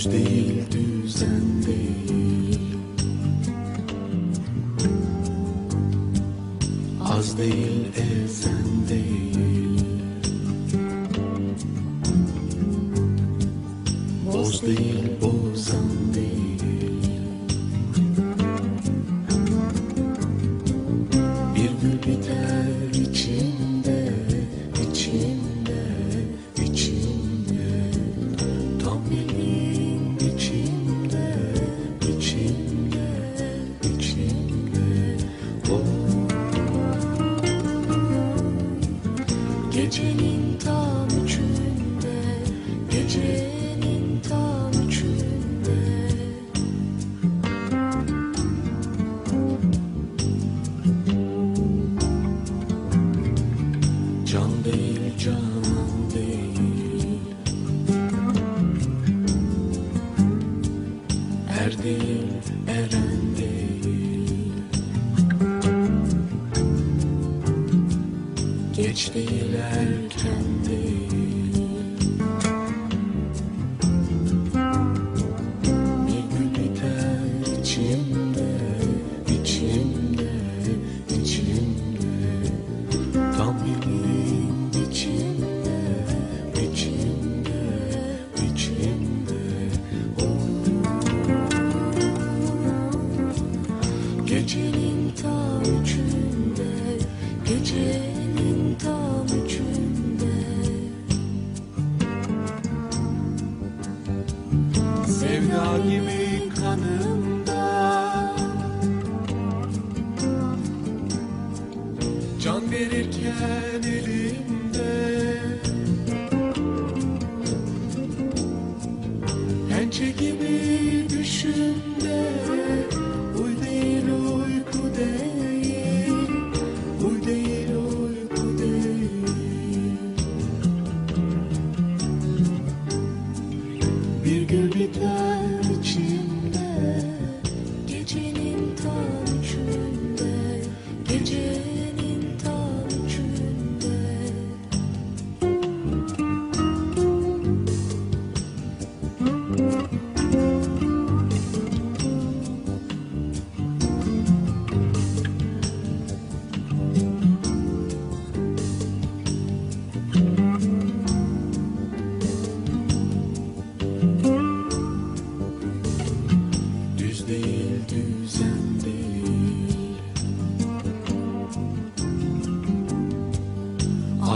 Düz değil düzen değil. Az değil ezen değil. Boz değil bozan 却明白。Geç değil erken değil verirken elimde. Pençe gibi düşünde Uy değil uyku değil Uy değil uyku değil. Bir gül biter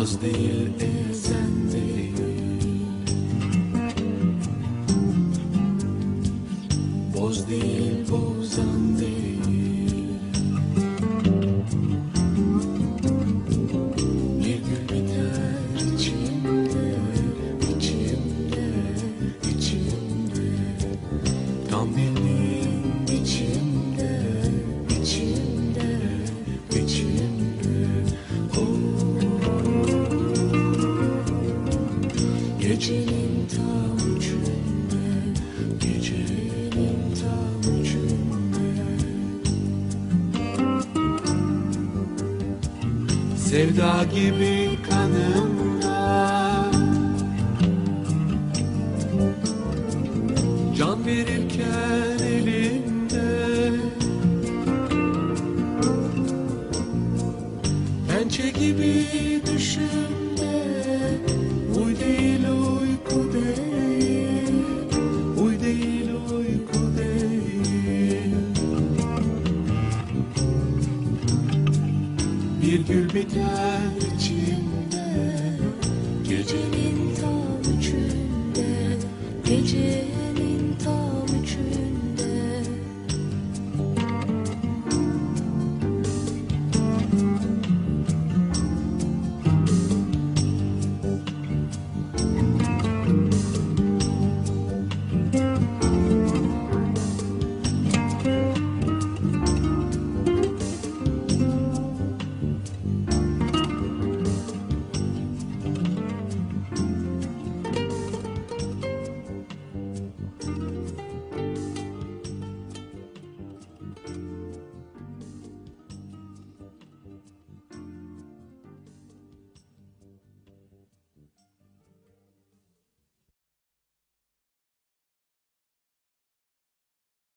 Az değil ezen değil Boz değil bozan Sevda gibi kanımda. Can verirken elimde Pençe gibi düşünde Bir gül